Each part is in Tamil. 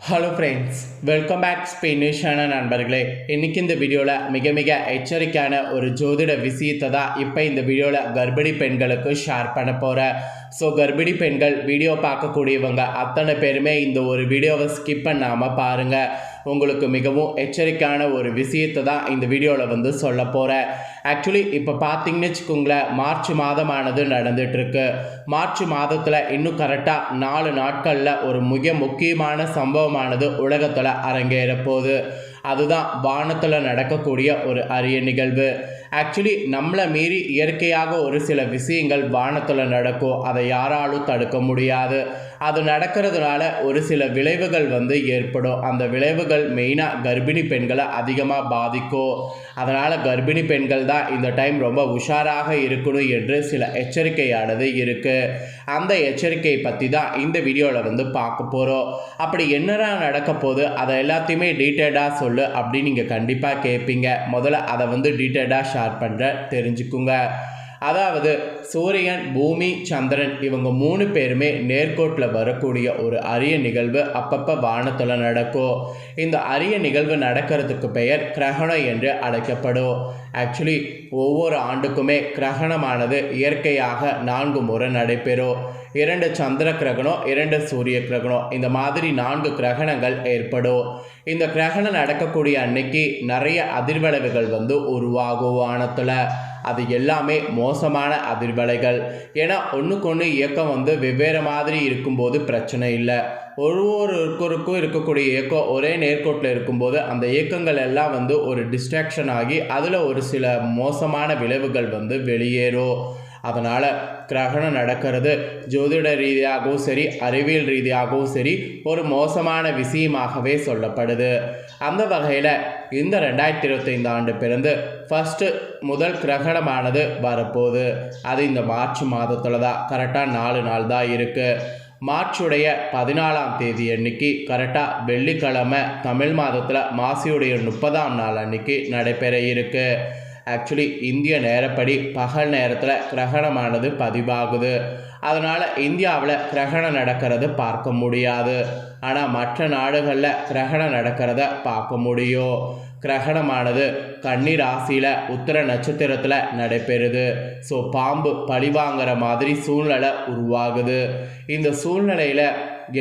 ஹலோ ஃப்ரெண்ட்ஸ் வெல்கம் பேக் ஸ்பெயினிஷான நண்பர்களே. இன்றைக்கி இந்த வீடியோவில் மிக மிக எச்சரிக்கையான ஒரு ஜோதிட விஷயத்தை தான் இப்போ இந்த வீடியோவில் கர்ப்பிணி பெண்களுக்கு ஷேர் பண்ண போகிறேன் ஸோ கர்ப்பிணி பெண்கள் வீடியோ பார்க்கக்கூடியவங்க அத்தனை பேருமே இந்த ஒரு வீடியோவை ஸ்கிப் பண்ணாமல் பாருங்கள் உங்களுக்கு மிகவும் எச்சரிக்கையான ஒரு விஷயத்தை தான் இந்த வீடியோவில் வந்து சொல்ல போகிறேன் ஆக்சுவலி இப்போ பார்த்தீங்கன்னு வச்சுக்கோங்களேன் மார்ச் மாதமானது நடந்துகிட்ருக்கு மார்ச் மாதத்தில் இன்னும் கரெக்டாக நாலு நாட்களில் ஒரு மிக முக்கியமான சம்பவமானது உலகத்தில் அரங்கேற போகுது. அதுதான் வானத்தில் நடக்கக்கூடிய ஒரு அரிய நிகழ்வு. ஆக்சுவலி நம்மளை மீறி இயற்கையாக ஒரு சில விஷயங்கள் வானத்தில் நடக்கும் அதை யாராலும் தடுக்க முடியாது. அது நடக்கிறதுனால ஒரு சில விளைவுகள் வந்து ஏற்படும். அந்த விளைவுகள் மெயினாக கர்ப்பிணி பெண்களை அதிகமாக பாதிக்கும் அதனால் கர்ப்பிணி பெண்கள் தான் இந்த டைம் ரொம்ப உஷாராக இருக்கணும் என்று சில எச்சரிக்கையானது இருக்குது அந்த எச்சரிக்கை பற்றி தான் இந்த வீடியோவில் வந்து பார்க்க போகிறோம் அப்படி என்னடா நடக்க போகுது? அதை எல்லாத்தையுமே டீட்டெயில்டாக சொல்லு அப்படின்னு நீங்கள் கண்டிப்பாக கேட்பீங்க முதல்ல அதை வந்து டீட்டெயில்டாக ஷேர் பண்ணுற தெரிஞ்சுக்குங்க. அதாவது சூரியன் பூமி சந்திரன் இவங்க மூணு பேருமே நேர்கோட்டில் வரக்கூடிய ஒரு அரிய நிகழ்வு அப்பப்போ வானத்தில் நடக்கும். இந்த அரிய நிகழ்வு நடக்கிறதுக்கு பெயர் கிரகணம் என்று அழைக்கப்படும். ஆக்சுவலி ஒவ்வொரு ஆண்டுக்குமே கிரகணமானது இயற்கையாக நான்கு முறை நடைபெறும். இரண்டு சந்திர கிரகணம் இரண்டு சூரிய கிரகணம் இந்த மாதிரி நான்கு கிரகணங்கள் ஏற்படும். இந்த கிரகணம் நடக்கக்கூடிய அன்னைக்கு நிறைய அதிர்வளைவுகள் வந்து உருவாகும் வானத்தில். அது எல்லாமே மோசமான அதிர்வலைகள். ஏன்னா ஒன்றுக்கு ஒன்று இயக்கம் வந்து வெவ்வேறு மாதிரி இருக்கும்போது பிரச்சனை இல்லை. ஒரு ஒருவருக்கும் இருக்கக்கூடிய இயக்கம் ஒரே நேர்கோட்டில் இருக்கும்போது அந்த இயக்கங்கள் எல்லாம் வந்து ஒரு டிஸ்ட்ராக்ஷன் ஆகி அதில் ஒரு சில மோசமான விளைவுகள் வந்து வெளியேறும். அதனால் கிரகணம் நடக்கிறது ஜோதிட ரீதியாகவும் சரி அறிவியல் ரீதியாகவும் சரி ஒரு மோசமான விஷயமாகவே சொல்லப்படுது. அந்த வகையில் இந்த ரெண்டாயிரத்தி இருபத்தைந்து ஆண்டு பிறந்து ஃபஸ்ட்டு முதல் கிரகணமானது வரப்போகுது. அது இந்த மார்ச் மாதத்தில் தான் கரெக்டாக நாலு நாள் தான் இருக்குது மார்ச்சுடைய பதினாலாம் தேதி அன்னைக்கு கரெக்டாக வெள்ளிக்கிழமை தமிழ் மாதத்தில் மாசியுடைய முப்பதாம் நாள் அன்னைக்கு நடைபெற இருக்குது ஆக்சுவலி இந்திய நேரப்படி பகல் நேரத்தில் கிரகணமானது பதிவாகுது. அதனால் இந்தியாவில் கிரகணம் நடக்கிறது பார்க்க முடியாது. ஆனால் மற்ற நாடுகளில் கிரகணம் நடக்கிறத பார்க்க முடியும். கிரகணமானது கன்னி ராசியில் உத்தர நட்சத்திரத்தில் நடைபெறுது. ஸோ பாம்பு பழிவாங்கிற மாதிரி சூழ்நிலை உருவாகுது. இந்த சூழ்நிலையில்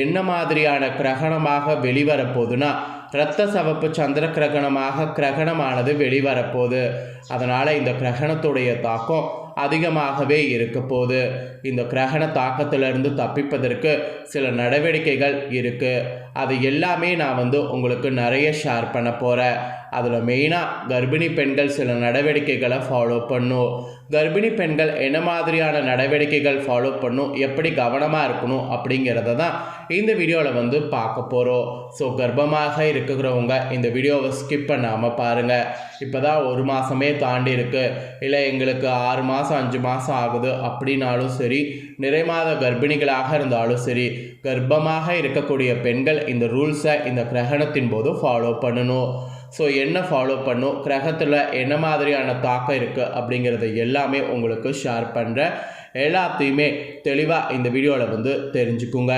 என்ன மாதிரியான கிரகணமாக வெளிவரப்போகுதுன்னா இரத்த சவப்பு சந்திர கிரகணமாக கிரகணமானது வெளிவரப்போகுது. அதனால் இந்த கிரகணத்துடைய தாக்கம் அதிகமாகவே இருக்க போகுது. இந்த கிரகண தாக்கத்திலிருந்து தப்பிப்பதற்கு சில நடவடிக்கைகள் இருக்குது அது எல்லாமே நான் வந்து உங்களுக்கு நிறைய ஷேர் பண்ண போகிறேன் அதில் மெயினாக கர்ப்பிணி பெண்கள் சில நடவடிக்கைகளை ஃபாலோ பண்ணும். கர்ப்பிணி பெண்கள் என்ன மாதிரியான நடவடிக்கைகள் ஃபாலோ பண்ணும் எப்படி கவனமாக இருக்கணும் அப்படிங்கிறத தான் இந்த வீடியோவில் வந்து பார்க்க போகிறோம் ஸோ கர்ப்பமாக இருக்கிறவங்க இந்த வீடியோவை ஸ்கிப் பண்ணாமல் பாருங்கள் இப்போ தான் ஒரு மாதமே தாண்டி இருக்குது இல்லை எங்களுக்கு ஆறு மாதம் அஞ்சு மாதம் ஆகுது அப்படின்னாலும் சரி நிறைமாத கர்ப்பிணிகளாக இருந்தாலும் சரி கர்ப்பமாக இருக்கக்கூடிய பெண்கள் இந்த ரூல்ஸை இந்த கிரகணத்தின் போது ஃபாலோ பண்ணணும். ஸோ என்ன ஃபாலோ பண்ணும்? கிரகத்தில் என்ன மாதிரியான தாக்கம் இருக்குது அப்படிங்கிறத எல்லாமே உங்களுக்கு ஷேர் பண்ணுறேன் எல்லாத்தையுமே தெளிவாக இந்த வீடியோவில் வந்து தெரிஞ்சுக்குங்க.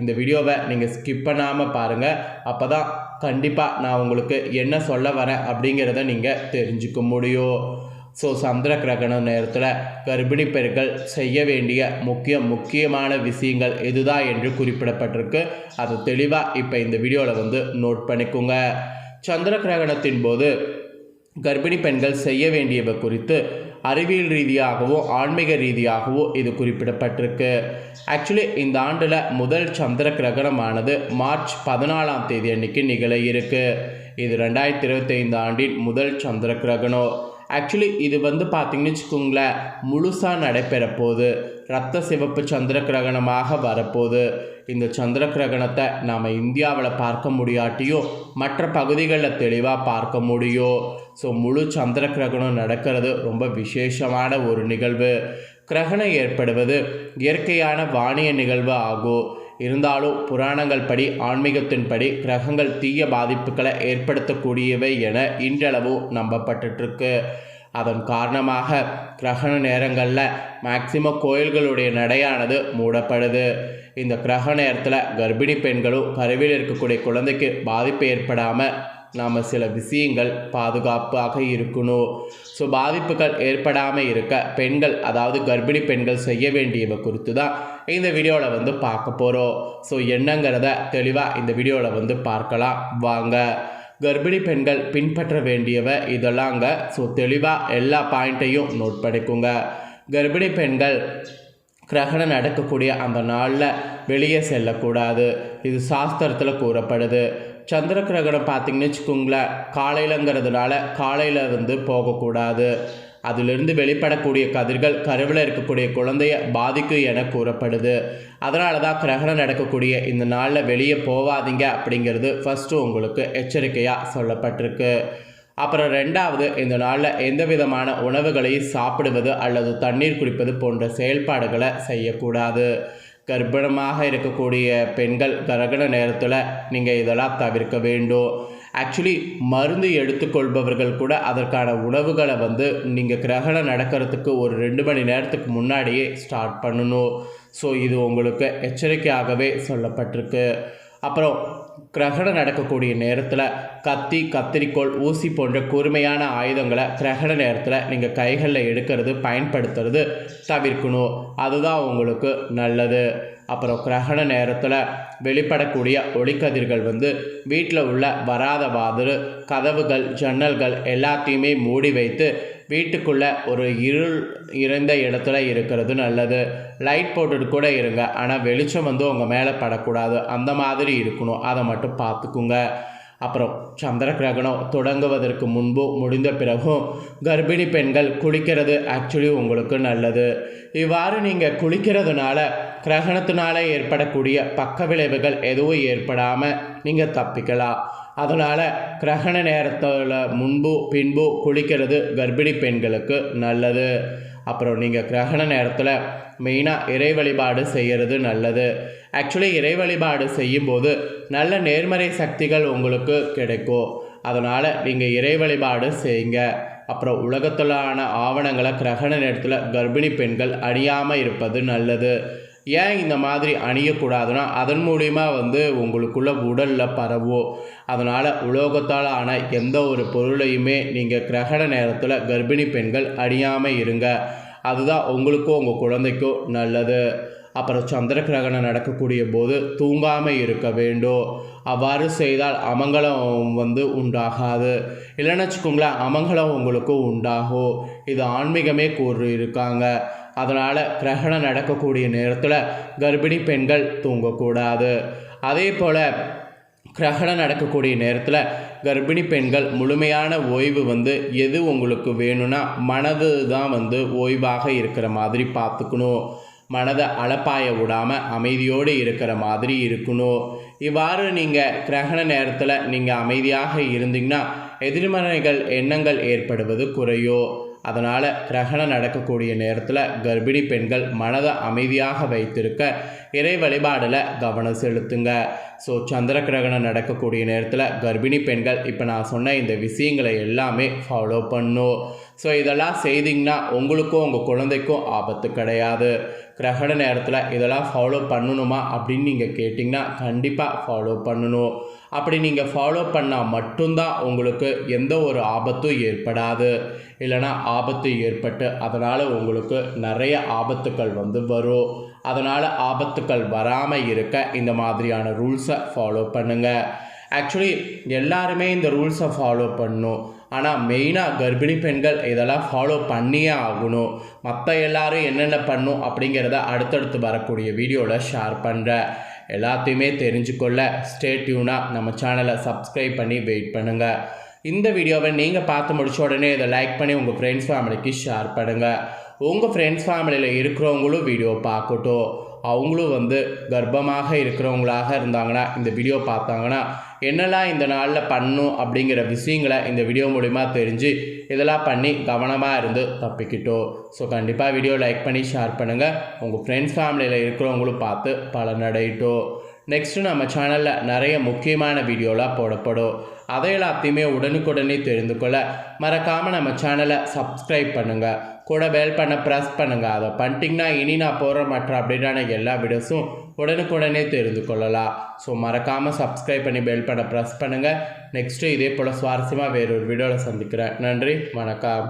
இந்த வீடியோவை நீங்கள் ஸ்கிப் பண்ணாமல் பாருங்கள் அப்போ தான் கண்டிப்பாக நான் உங்களுக்கு என்ன சொல்ல வரேன் அப்படிங்கிறத நீங்கள் தெரிஞ்சுக்க முடியும். ஸோ சந்திர கிரகண நேரத்தில் கர்ப்பிணி பெண்கள் செய்ய வேண்டிய முக்கிய முக்கியமான விஷயங்கள் இதுதான் என்று குறிப்பிடப்பட்டிருக்கு. அது தெளிவாக இப்போ இந்த வீடியோவில் வந்து நோட் பண்ணிக்கோங்க. சந்திர கிரகணத்தின் போது கர்ப்பிணி பெண்கள் செய்ய வேண்டியவை குறித்து அறிவியல் ரீதியாகவோ ஆன்மீக ரீதியாகவோ இது குறிப்பிடப்பட்டிருக்கு. ஆக்சுவலி இந்த ஆண்டில் முதல் சந்திர கிரகணமானது மார்ச் பதினாலாம் தேதி அன்னைக்கு நிகழ இருக்கு. இது ரெண்டாயிரத்தி இருபத்தைந்து ஆண்டின் முதல் சந்திர கிரகணம் ஆக்சுவலி இது வந்து பார்த்திங்கன்னு வச்சுக்கோங்களேன் முழுசாக நடைபெற போகுது ரத்த சிவப்பு சந்திர கிரகணமாக வரப்போகுது. இந்த சந்திர கிரகணத்தை நாம் இந்தியாவில் பார்க்க முடியாட்டியும் மற்ற பகுதிகளில் தெளிவாக பார்க்க முடியும் ஸோ முழு சந்திர கிரகணம் நடக்கிறது ரொம்ப விசேஷமான ஒரு நிகழ்வு. கிரகணம் ஏற்படுவது இயற்கையான வானிய நிகழ்வு ஆகும் இருந்தாலும் புராணங்கள் படி ஆன்மீகத்தின்படி கிரகங்கள் தீய பாதிப்புகளை ஏற்படுத்தக்கூடியவை என இன்றளவு நம்பப்பட்டுருக்கு அதன் காரணமாக கிரகண நேரங்களில் மேக்சிமம் கோயில்களுடைய நடையானது மூடப்படுது. இந்த கிரக நேரத்தில் கர்ப்பிணி பெண்களும் கருவில் இருக்கக்கூடிய குழந்தைக்கு பாதிப்பு ஏற்படாமல் நாம் சில விஷயங்கள் பாதுகாப்பாக இருக்கணும். ஸோ பாதிப்புகள் ஏற்படாமல் இருக்க பெண்கள் அதாவது கர்ப்பிணி பெண்கள் செய்ய வேண்டியவை குறித்து தான் இந்த வீடியோவில் வந்து பார்க்க போகிறோம் ஸோ என்னங்கிறத தெளிவாக இந்த வீடியோவில் வந்து பார்க்கலாம். வாங்க. கர்ப்பிணி பெண்கள் பின்பற்ற வேண்டியவை இதெல்லாங்க. ஸோ தெளிவாக எல்லா பாயிண்ட்டையும் நோட் பண்ணிக்கோங்க. கர்ப்பிணி பெண்கள் கிரகணம் நடக்கக்கூடிய அந்த நாளில் வெளியே செல்லக்கூடாது. இது சாஸ்திரத்தில் கூறப்படுது. சந்திர கிரகணம் பார்த்தீங்கன்னு வச்சுக்கோங்களேன் காலையிலங்கிறதுனால காலையில் வந்து போகக்கூடாது. அதிலிருந்து வெளிப்படக்கூடிய கதிர்கள் கருவில் இருக்கக்கூடிய குழந்தைய பாதிக்கும் என கூறப்படுது. அதனால தான் கிரகணம் நடக்கக்கூடிய இந்த நாளில் வெளியே போகாதீங்க அப்படிங்கிறது ஃபஸ்ட்டு உங்களுக்கு எச்சரிக்கையாக சொல்லப்பட்டிருக்கு. அப்புறம் ரெண்டாவது இந்த நாளில் எந்த விதமான உணவுகளையும் சாப்பிடுவது அல்லது தண்ணீர் குடிப்பது போன்ற செயல்பாடுகளை செய்யக்கூடாது. கர்ப்பிணமாக இருக்கக்கூடிய பெண்கள் கிரகண நேரத்தில் நீங்கள் இதெல்லாம் தவிர்க்க வேண்டும். ஆக்சுவலி மருந்து எடுத்துக்கொள்பவர்கள் கூட அதற்கான உணவுகளை வந்து நீங்கள் கிரகணம் நடக்கிறதுக்கு ஒரு ரெண்டு மணி நேரத்துக்கு முன்னாடியே ஸ்டார்ட் பண்ணணும். ஸோ இது உங்களுக்கு எச்சரிக்கையாகவே சொல்லப்பட்டிருக்கு. அப்புறம் கிரகணம் நடக்கக்கூடிய நேரத்தில் கத்தி கத்திரிக்கோள் ஊசி போன்ற கூர்மையான ஆயுதங்களை கிரகண நேரத்தில் நீங்கள் கைகளில் எடுக்கிறது பயன்படுத்துறது தவிர்க்கணும். அதுதான் உங்களுக்கு நல்லது. அப்புறம் கிரகண நேரத்தில் வெளிப்படக்கூடிய ஒளிக்கதிர்கள் வந்து வீட்டில் உள்ள வராத வாதிரு கதவுகள் ஜன்னல்கள் எல்லாத்தையுமே மூடி வைத்து வீட்டுக்குள்ளே ஒரு இருள் இருந்த இடத்துல இருக்கிறது நல்லது. லைட் போட்டுட்டு கூட இருங்க. ஆனால் வெளிச்சம் வந்து உங்கள் மேலே படக்கூடாது. அந்த மாதிரி இருக்கணும். அதை மட்டும் பார்த்துக்குங்க. அப்புறம் சந்திர கிரகணம் தொடங்குவதற்கு முன்பு முடிந்த பிறகும் கர்ப்பிணி பெண்கள் குளிக்கிறது ஆக்சுவலி உங்களுக்கு நல்லது. இவ்வாறு நீங்கள் குளிக்கிறதுனால கிரகணத்தினால ஏற்படக்கூடிய பக்க விளைவுகள் எதுவும் ஏற்படாமல் நீங்கள் தப்பிக்கலாம் அதனால் கிரகண நேரத்தில் முன்பு பின்பு குளிக்கிறது கர்ப்பிணி பெண்களுக்கு நல்லது. அப்புறம் நீங்கள் கிரகண நேரத்தில் மெயினாக இறை வழிபாடு செய்கிறது நல்லது. ஆக்சுவலி இறை வழிபாடு செய்யும்போது நல்ல நேர்மறை சக்திகள் உங்களுக்கு கிடைக்கும். அதனால் நீங்கள் இறை வழிபாடு செய்யுங்க. அப்புறம் உலகத்திலான ஆவணங்களை கிரகண நேரத்தில் கர்ப்பிணி பெண்கள் அணியாமல் இருப்பது நல்லது. ஏன் இந்த மாதிரி அணியக்கூடாதுன்னா அதன் மூலிமா வந்து உங்களுக்குள்ள உடலில் பரவும் அதனால் உலோகத்தால் ஆன எந்த ஒரு பொருளையுமே நீங்கள் கிரகண நேரத்தில் கர்ப்பிணி பெண்கள் அணியாமல் இருங்க. அதுதான் உங்களுக்கும் உங்கள் குழந்தைக்கும் நல்லது. அப்புறம் சந்திர கிரகணம் நடக்கக்கூடிய போது தூங்காமல் இருக்க வேண்டும். அவ்வாறு செய்தால் அமங்கலம் வந்து உண்டாகாது. இல்லைன்னு வச்சுக்கோங்களேன் அமங்கலம் உங்களுக்கும் உண்டாகும். இது ஆன்மீகமே கூறு இருக்காங்க அதனால் கிரகணம் நடக்கக்கூடிய நேரத்தில் கர்ப்பிணி பெண்கள் தூங்கக்கூடாது. அதே போல் கிரகணம் நடக்கக்கூடிய நேரத்தில் கர்ப்பிணி பெண்கள் முழுமையான ஓய்வு வந்து எது உங்களுக்கு வேணும்னா மனது தான் வந்து ஓய்வாக இருக்கிற மாதிரி பார்த்துக்கணும். மனதை அளப்பாய விடாமல் அமைதியோடு இருக்கிற மாதிரி இருக்கணும். இவ்வாறு நீங்கள் கிரகண நேரத்தில் நீங்கள் அமைதியாக இருந்தீங்கன்னா எதிர்மறைகள் எண்ணங்கள் ஏற்படுவது குறையும். அதனால் கிரகணம் நடக்கக்கூடிய நேரத்தில் கர்ப்பிணி பெண்கள் மனதை அமைதியாக வைத்திருக்க இறை வழிபாடில் கவனம் செலுத்துங்க. ஸோ சந்திர கிரகணம் நடக்கக்கூடிய நேரத்தில் கர்ப்பிணி பெண்கள் இப்போ நான் சொன்ன இந்த விஷயங்களை எல்லாமே ஃபாலோ பண்ணும் ஸோ இதெல்லாம் செய்திங்கன்னா உங்களுக்கும் உங்கள் குழந்தைக்கும் ஆபத்து கிடையாது. கிரகண நேரத்தில் இதெல்லாம் ஃபாலோ பண்ணணுமா அப்படின்னு நீங்கள் கேட்டிங்கன்னா கண்டிப்பாக ஃபாலோ பண்ணணும். அப்படி நீங்கள் ஃபாலோ பண்ணால் மட்டும்தான் உங்களுக்கு எந்த ஒரு ஆபத்தும் ஏற்படாது. இல்லைனா ஆபத்து ஏற்பட்டு அதனால் உங்களுக்கு நிறைய ஆபத்துக்கள் வந்து வரும். அதனால் ஆபத்துக்கள் வராமல் இருக்க இந்த மாதிரியான ரூல்ஸை ஃபாலோ பண்ணுங்கள் ஆக்சுவலி எல்லாருமே இந்த ரூல்ஸை ஃபாலோ பண்ணும். ஆனால் மெயினாக கர்ப்பிணி பெண்கள் இதெல்லாம் ஃபாலோ பண்ணியே ஆகணும். மற்ற எல்லாரும் என்னென்ன பண்ணும் அப்படிங்கிறத அடுத்தடுத்து வரக்கூடிய வீடியோவில் ஷேர் பண்ணுறேன் எல்லாத்தையுமே தெரிஞ்சுக்கொள்ள ஸ்டே டியூனாக நம்ம சேனலை சப்ஸ்கிரைப் பண்ணி வெயிட் பண்ணுங்கள் இந்த வீடியோவை நீங்கள் பார்த்து முடிச்ச உடனே இதை லைக் பண்ணி உங்கள் ஃப்ரெண்ட்ஸ் ஃபேமிலிக்கு ஷேர் பண்ணுங்கள் உங்கள் ஃப்ரெண்ட்ஸ் ஃபேமிலியில் இருக்கிறவங்களும் வீடியோ பார்க்கட்டும். அவங்களும் வந்து கர்ப்பமாக இருக்கிறவங்களாக இருந்தாங்கன்னா இந்த வீடியோ பார்த்தாங்கன்னா என்னெல்லாம் இந்த நாளில் பண்ணும் அப்படிங்கிற விஷயங்களை இந்த வீடியோ மூலிமா தெரிஞ்சு இதெல்லாம் பண்ணி கவனமாக இருந்து தப்பிக்கிட்டோம். ஸோ கண்டிப்பாக வீடியோ லைக் பண்ணி ஷேர் பண்ணுங்கள் உங்கள் ஃப்ரெண்ட்ஸ் ஃபேமிலியில் இருக்கிறவங்களும் பார்த்து பலனடையிட்டோம். நெக்ஸ்ட்டு நம்ம சேனலில் நிறைய முக்கியமான வீடியோலாம் போடப்படும். அதை எல்லாத்தையுமே உடனுக்குடனே தெரிந்து கொள்ள மறக்காமல் நம்ம சேனலை சப்ஸ்கிரைப் பண்ணுங்கள் கூட பெல் பண்ண ப்ரெஸ் பண்ணுங்கள் அதை பண்ணிட்டிங்கன்னா இனி நான் போகிற மற்ற அப்படின்னா எல்லா வீடியோஸும் உடனுக்குடனே தெரிந்து கொள்ளலாம். ஸோ மறக்காமல் சப்ஸ்கிரைப் பண்ணி பெல் பண்ண ப்ரெஸ் பண்ணுங்கள் நெக்ஸ்ட்டு இதே போல் சுவாரஸ்யமாக வேறொரு வீடியோவில் சந்திக்கிறேன். நன்றி. வணக்கம்.